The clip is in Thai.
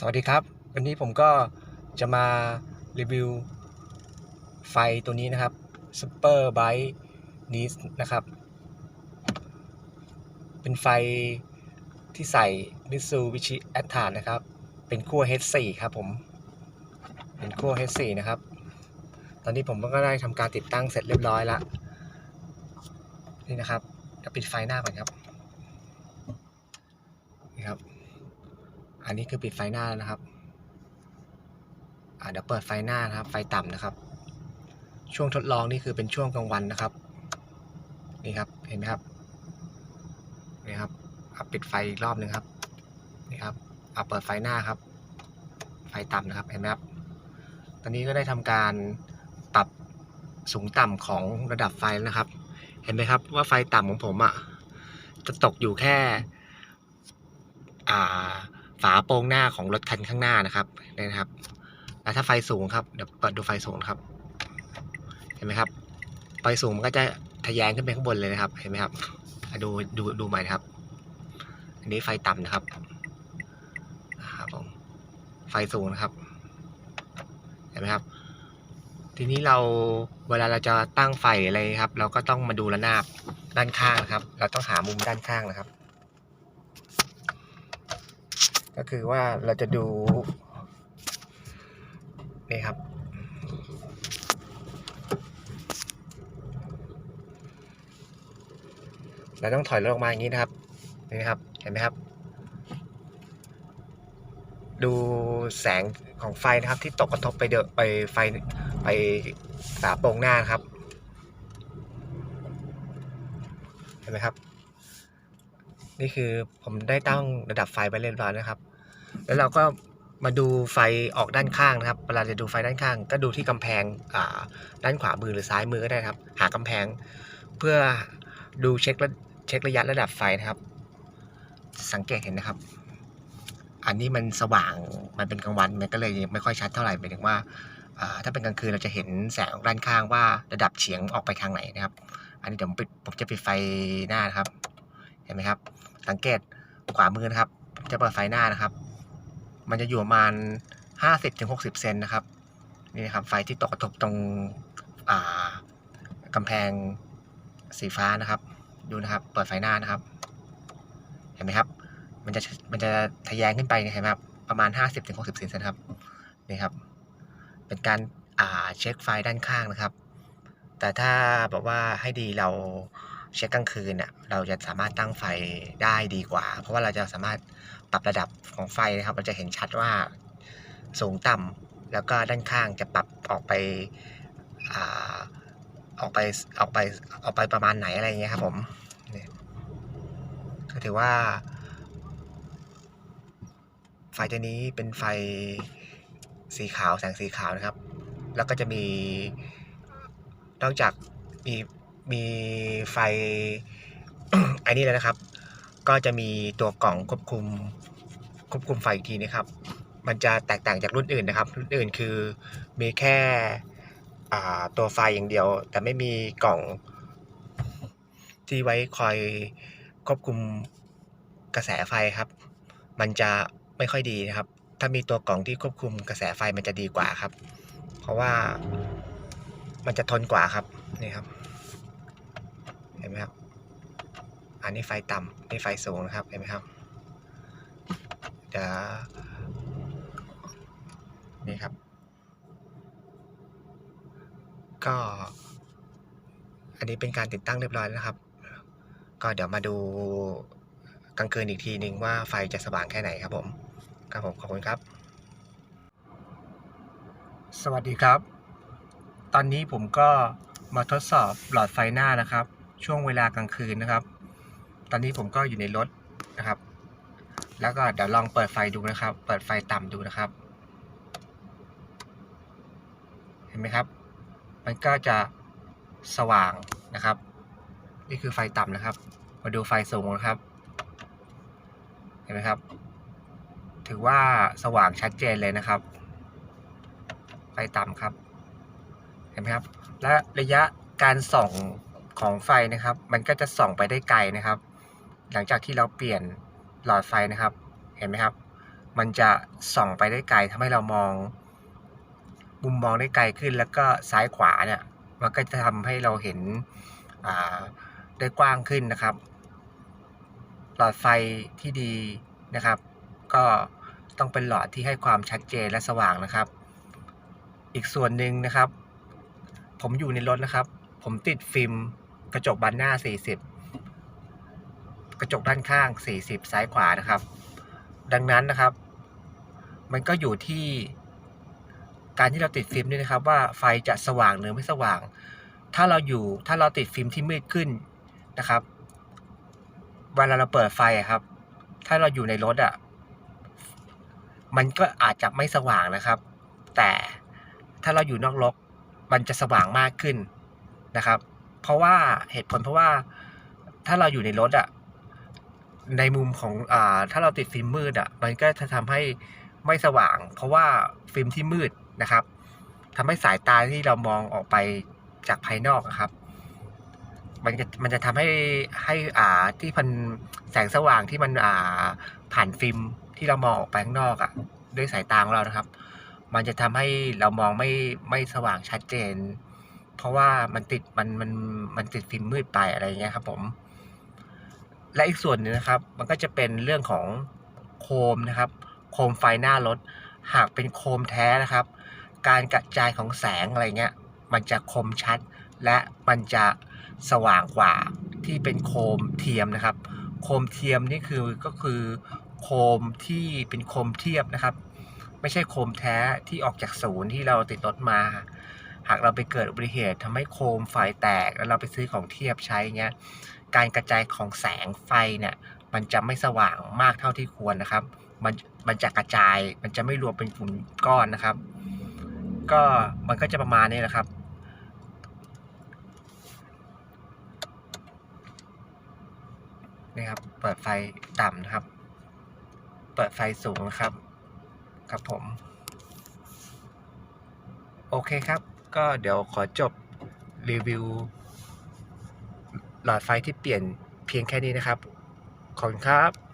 สวัสดีครับ วันนี้ผมก็จะมารีวิวไฟตัวนี้นะครับ Super Bright n e e นะครับ เป็นไฟที่ใส่ Mitsubishi a t t a นะครับ เป็นขั้ว H4 ครับผม เป็นขั้ว H4 นะครับ ตอนนี้ผมก็ได้ทำการติดตั้งเสร็จเรียบร้อยแล้ว นี่นะครับเดี๋ยวปิดไฟหน้าก่อนครับ นี่ครับ อันนี้คือปิดไฟหน้าแล้วนะครับอ่าเดี๋ยวเปิดไฟหน้านะครับ ไฟต่ำนะครับ ช่วงทดลองนี่คือเป็นช่วงกลางวันนะครับ นี่ครับ เห็นไหมครับ นี่ครับอะปิดไฟอีกรอบหนึ่งครับ นี่ครับอะเปิดไฟหน้าครับ ไฟต่ำนะครับ เห็นไหมครับ ตอนนี้ก็ได้ทำการปรับสูงต่ำของระดับไฟแล้วนะครับ เห็นไหมครับว่าไฟต่ำของผมอะจะตกอยู่แค่ อ่า ฝาโปรงหน้าของรถคันข้างหน้านะครับนี่นะครับแล้วถ้าไฟสูงครับเดี๋ยวเปิดดูไฟสูงครับ เห็นไหมครับ ไฟสูงมันก็จะทะแยงขึ้นไปข้างบนเลยนะครับ เห็นไหมครับดูดูดูใหม่นะครับ อันนี้ไฟต่ำนะครับครับผมไฟสูงนะครับ เห็นไหมครับ ทีนี้เราเวลาเราจะตั้งไฟออะไรครับ เราก็ต้องมาดูระนาบด้านข้างนะครับ เราต้องหามุมด้านข้างนะครับ ก็คือว่าเราจะดูนี่ครับ เราต้องถอยรถออกมาอย่างนี้นะครับ นี่นะครับ เห็นไหมครับ ดูแสงของไฟนะครับ ที่ตกกระทบไปเดอะไปไฟไปฝาโปรงหน้าครับ เห็นไหมครับ นี่คือผมได้ตั้งระดับไฟไปเรียบร้อยนะครับ แล้วเราก็มาดูไฟออกด้านข้างนะครับเวลาจะดูไฟด้านข้าง ก็ดูที่กำแพงด้านขวามือหรือซ้ายมือก็ได้ครับ หากำแพง เพื่อดูเช็คระเช็คระยะระดับไฟนะครับ สังเกตเห็นนะครับ อันนี้มันสว่างมันเป็นกลางวันมันก็เลยไม่ค่อยชัดเท่าไหร่หมายถึงว่าถ้าเป็นกลางคืนเราจะเห็นแสงด้านข้างว่าระดับเฉียงออกไปทางไหนนะครับ อันนี้เดี๋ยวผมปิดผมจะปิดไฟหน้านะครับ เห็นไหมครับ สังเกตขวามือนะครับ จะเปิดไฟหน้านะครับ มันจะอยู่ประมาณห้าสิบถึงหกสิบเซนนะครับ นี่นะครับไฟที่ตกกระทบตรงอ่ากำแพงสีฟ้านะครับ ดูนะครับ เปิดไฟหน้านะครับ เห็นไหมครับ มันจะมันจะทะแยงขึ้นไปเห็นไหมครับประมาณห้าสิบถึงหกสิบเซนครับนี่ครับ เป็นการอ่าเช็คไฟด้านข้างนะครับ แต่ถ้าบอกว่าให้ดีเรา เช็คกลางคืนน่ะเราจะสามารถตั้งไฟได้ดีกว่า เพราะว่าเราจะสามารถปรับระดับของไฟนะครับเราจะเห็นชัดว่าสูงต่ำแล้วก็ด้านข้างจะปรับออกไปอ่าออกไปออกไปออกไปประมาณไหนอะไรอย่างเงี้ยครับผมนี่ก็ถือว่า ไฟตัวนี้เป็นไฟสีขาวแสงสีขาวนะครับ แล้วก็จะมีนอกจากมี มีไฟอันนี้แล้วนะครับ ก็จะมีตัวกล่องควบคุมควบคุมไฟอีกทีนะครับ มันจะแตกต่างจากรุ่นอื่นนะครับ รุ่นอื่นคือมีแค่ตัวไฟอย่างเดียว แต่ไม่มีกล่องที่ไว้คอยควบคุมกระแสไฟครับ มันจะไม่ค่อยดีนะครับ ถ้ามีตัวกล่องที่ควบคุมกระแสไฟมันจะดีกว่าครับ เพราะว่ามันจะทนกว่าครับนี่ครับ ห็นไหมครับ อันนี้ไฟต่ำนี่ไฟสูงนะครับ เห็นไหมครับ เดี๋ยวนี่ครับ ก็ อันนี้เป็นการติดตั้งเรียบร้อยแล้วครับ ก็เดี๋ยวมาดูกลางคืนอีกทีหนึ่งว่าไฟจะสว่างแค่ไหนครับผมครับผมขอบคุณครับ สวัสดีครับ ตอนนี้ผมก็มาทดสอบหลอดไฟหน้านะครับ ช่วงเวลากลางคืนนะครับ ตอนนี้ผมก็อยู่ในรถนะครับ แล้วก็เดี๋ยวลองเปิดไฟดูนะครับ เปิดไฟต่ำดูนะครับ เห็นไหมครับ มันก็จะสว่างนะครับ นี่คือไฟต่ำนะครับ มาดูไฟสูงนะครับ เห็นไหมครับ ถือว่าสว่างชัดเจนเลยนะครับ ไฟต่ำครับ เห็นไหมครับ และระยะการส่อง ของไฟนะครับ มันก็จะส่องไปได้ไกลนะครับ หลังจากที่เราเปลี่ยนหลอดไฟนะครับ เห็นไหมครับ มันจะส่องไปได้ไกลทำให้เรามอง มุมมองได้ไกลขึ้น แล้วก็ซ้ายขวาเนี่ย มันก็จะทำให้เราเห็นอ่าได้กว้างขึ้นนะครับ หลอดไฟที่ดีนะครับ ก็ต้องเป็นหลอดที่ให้ความชัดเจนและสว่างนะครับ อีกส่วนหนึ่งนะครับ ผมอยู่ในรถนะครับ ผมติดฟิล์ม กระจกบานหน้า 40 กระจกด้านข้าง 40 ซ้ายขวานะครับ ดังนั้นนะครับ มันก็อยู่ที่การที่เราติดฟิล์มด้วยนะครับ ว่าไฟจะสว่างหรือไม่สว่าง ถ้าเราอยู่ถ้าเราติดฟิล์มที่มืดขึ้นนะครับเวลาเราเปิดไฟครับ ถ้าเราอยู่ในรถอะมันก็อาจจะไม่สว่างนะครับ แต่ถ้าเราอยู่นอกรถมันจะสว่างมากขึ้นนะครับ เพราะว่าเหตุผลเพราะว่าถ้าเราอยู่ในรถอะในมุมของอ่าถ้าเราติดฟิล์มมืดอะมันก็จะทำให้ไม่สว่าง เพราะว่าฟิล์มที่มืดนะครับทำให้สายตาที่เรามองออกไปจากภายนอกครับ มันจะมันจะทำให้ให้อ่าที่พันแสงสว่างที่มันอ่าผ่านฟิล์มที่เรามองออกไปข้างนอกอะด้วยสายตาของเรานะครับ มันจะทำให้เรามองไม่ไม่สว่างชัดเจน เพราะว่ามันติดมันมันมันติดฟิล์มมืดไปอะไรเงี้ยครับ ผม และอีกส่วนหนึงนะครับ มันก็จะเป็นเรื่องของโคมนะครับ โคมไฟหน้ารถ หากเป็นโคมแท้นะครับ การกระจายของแสงอะไรเงี้ย มันจะคมชัด และมันจะสว่างกว่าที่เป็นโคมเทียมนะครับ โคมเทียมนี่คือก็คือโคมที่เป็นโคมเทียบนะครับ ไม่ใช่โคมแท้ที่ออกจากศูนย์ที่เราติดรถมา หากเราไปเกิดอุบัติเหตุทำให้โคมไฟแตก แล้วเราไปซื้อของเทียบใช้เงี้ยการกระจายของแสงไฟเนี่ยมันจะไม่สว่างมากเท่าที่ควรนะครับ มันมันจะกระจายมันจะไม่รวมเป็นกลุ่มก้อนนะครับ ก็มันก็จะประมาณนี้แหละครับนี่ครับ เปิดไฟต่ำนะครับ เปิดไฟสูงนะครับ ครับผม โอเคครับ ก็เดี๋ยวขอจบรีวิว หลอดไฟที่เปลี่ยนเพียงแค่นี้นะครับ ขอบคุณครับ